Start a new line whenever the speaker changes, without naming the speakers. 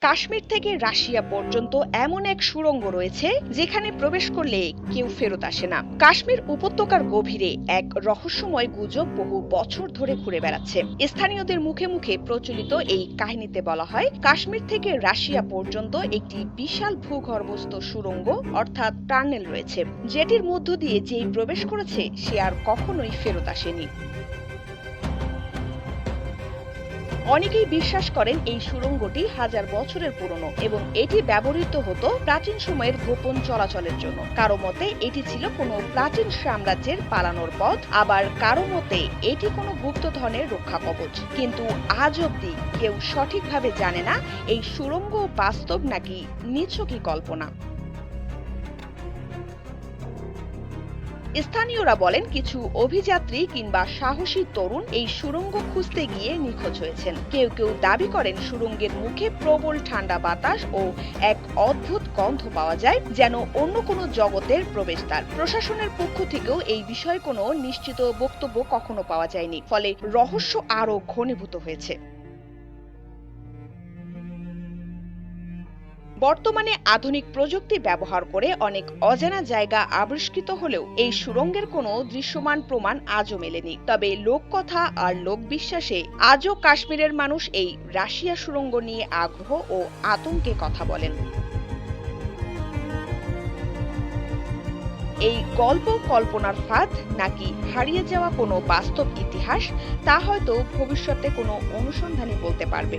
কাশ্মীর থেকে রাশিয়া পর্যন্ত এমন এক সুড়ঙ্গ রয়েছে যেখানে প্রবেশ করলে কেউ ফেরত আসে না। কাশ্মীর উপত্যকার গভীরে এক রহস্যময় গুজব বহু বছর ধরে ঘুরে বেড়াচ্ছে। স্থানীয়দের মুখে মুখে প্রচলিত এই কাহিনীতে বলা হয়, কাশ্মীর থেকে রাশিয়া পর্যন্ত একটি বিশাল ভূগর্ভস্থ সুড়ঙ্গ, অর্থাৎ টার্নেল রয়েছে। যেটির মধ্য দিয়ে যেই প্রবেশ করেছে, সে আর কখনোই ফেরত আসেনি। অনেকেই বিশ্বাস করেন এই সুড়ঙ্গটি হাজার বছরের পুরনো এবং এটি ব্যবহৃত হতো প্রাচীন সময়ের গোপন চলাচলের জন্য। কারও মতে, এটি ছিল কোনো প্রাচীন সাম্রাজ্যের পালানোর পথ, আবার কারও মতে, এটি কোনো গুপ্তধনের রক্ষা কবচ। কিন্তু আজ অব্দি কেউ সঠিকভাবে জানে না এই সুড়ঙ্গ বাস্তব নাকি নিছকই কল্পনা। স্থানীয়রা বলেন কিছু অভিযাত্রী কিংবা সাহসী তরুণ এই সুড়ঙ্গ খুঁজতে গিয়ে নিখোঁজ হয়েছেন। কেউ কেউ দাবি করেন সুড়ঙ্গের মুখে প্রবল ঠান্ডা বাতাস ও এক অদ্ভুত গন্ধ পাওয়া যায়, যেন অন্য কোনো জগতের প্রবেশদ্বার। প্রশাসনের পক্ষ থেকেও এই বিষয়ে কোনো নিশ্চিত বক্তব্য কখনো পাওয়া যায়নি। ফলে রহস্য আরও ঘনীভূত হয়েছে। বর্তমানে আধুনিক প্রযুক্তি ব্যবহার করে অনেক অজানা জায়গা আবিষ্কৃত হলেও এই সুড়ঙ্গের কোনো দৃশ্যমান প্রমাণ আজও মেলেনি। তবে লোককথা আর লোক বিশ্বাসে আজও কাশ্মীরের মানুষ এই রাশিয়া সুড়ঙ্গ নিয়ে আগ্রহ ও আতঙ্কে কথা বলেন। এই গল্প কল্পনার ফাঁদ নাকি হারিয়ে যাওয়া কোনো বাস্তব ইতিহাস, তা হয়তো ভবিষ্যতে কোনো অনুসন্ধানী বলতে পারবে।